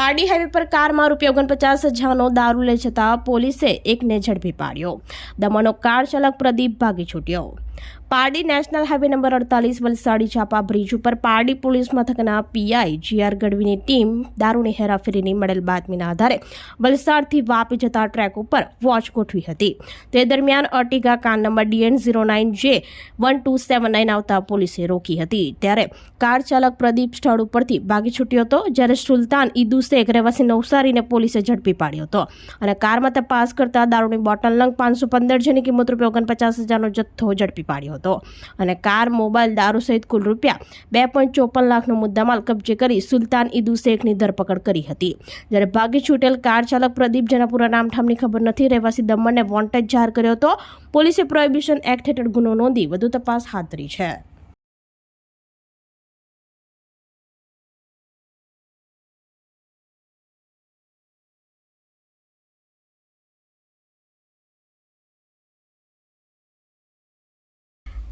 Pardi highway પર કારમાં રૂપિયા ઓગણપચાસ હજારનો દારૂ લઈ જતા પોલીસે એકને ઝડપી પાડ્યો. દમણનો કાર ચાલક પ્રદીપ ભાગી છૂટ્યો. પારડી નેશનલ હાઈવે નંબર અડતાલીસ વલસાડી ચાપા બ્રિજ ઉપર પારડી પોલીસ મથકના પીઆઈ જીઆર ગઢવીની ટીમ દારૂની હેરાફેરીની મળેલ બાતમીના આધારે વલસાડથી વાપી જતા ટ્રેક ઉપર વોચ ગોઠવી હતી. તે દરમિયાન Ertiga car number DN zero nine J one two seven nine આવતા પોલીસે રોકી હતી. ત્યારે કાર ચાલક પ્રદીપ સ્થળ ઉપરથી ભાગી છૂટ્યો હતો, જ્યારે સુલતાન ઈદુ શેખ રહેવાસી નવસારીને પોલીસે ઝડપી પાડ્યો હતો અને કારમાં તપાસ કરતા દારૂની બોટલ નંગ પાંચસો પંદર જેની કિંમત રૂપિયા ઓગણપચાસ હજારનો જથ્થો ઝડપી પાડ્યો હતો. અને કાર, મોબાઈલ, દારૂ સહિત કુલ રૂપિયા બે પોઈન્ટ ચોપન લાખનો મુદ્દામાલ કબજે કરી સુલતાન ઈદુ શેખની ધરપકડ કરી હતી. જ્યારે ભાગી છૂટેલ કાર ચાલક પ્રદીપ જેના પૂરા નામઠામની ખબર નથી, રહેવાસી દમણને વોન્ટેડ જાહેર કર્યો હતો. પોલીસે પ્રોહિબિશન એક્ટ હેઠળ ગુનો નોંધી વધુ તપાસ હાથ ધરી છે.